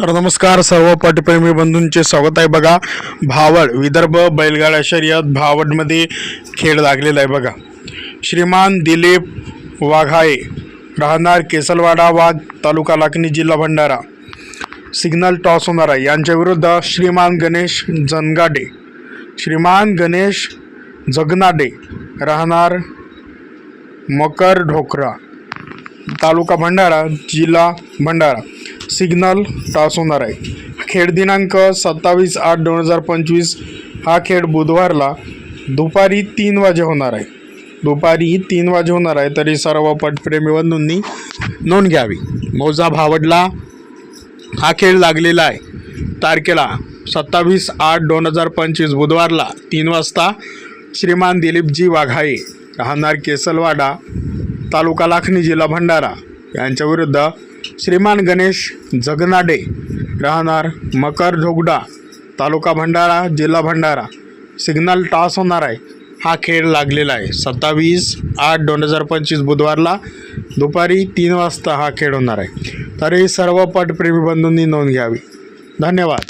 तर नमस्कार सर्व पटप्रेमी बंधूंचे स्वागत आहे बघा. भावड विदर्भ बैलगाडा शर्यत भावडमध्ये खेळ लागलेला आहे बघा. श्रीमान दिलीप वाघाळे राहणार केसलवाडा वाघ तालुका लाखनी जिल्हा भंडारा. सिग्नल टॉस होणार आहे. यांच्या विरुद्ध श्रीमान गणेश जनगाडे. श्रीमान गणेश जगनाडे राहणार मकर ढोकरा. तालुका भंडारा जिल्हा भंडारा. सिग्नल टास होणार आहे. खेळ दिनांक सत्तावीस आठ दोन हजार पंचवीस हा खेळ बुधवारला दुपारी तीन वाजे होणार आहे. दुपारी तीन वाजे होणार आहे तरी सर्व पटप्रेमी बंधूंनी नोंद घ्यावी. मौजा भावडला हा खेळ लागलेला आहे. तारखेला सत्तावीस आठ दोन हजार पंचवीस बुधवारला तीन वाजता श्रीमान दिलीपजी वाघाळे राहणार केसलवाडा तालुका लाखणी जिल्हा भंडारा यांच्या विरुद्ध श्रीमान गणेश जगनाडे राहणार मकर ढोगडा तालुका भंडारा जिल्हा भंडारा. सिग्नल टॉस होणार आहे. हा खेळ लागलेला आहे. सत्तावीस आठ दोन हजार पंचवीस बुधवारला दुपारी तीन वाजता हा खेळ होणार आहे. तरी सर्व पटप्रेमी बंधूंनी नोंद घ्यावी. धन्यवाद.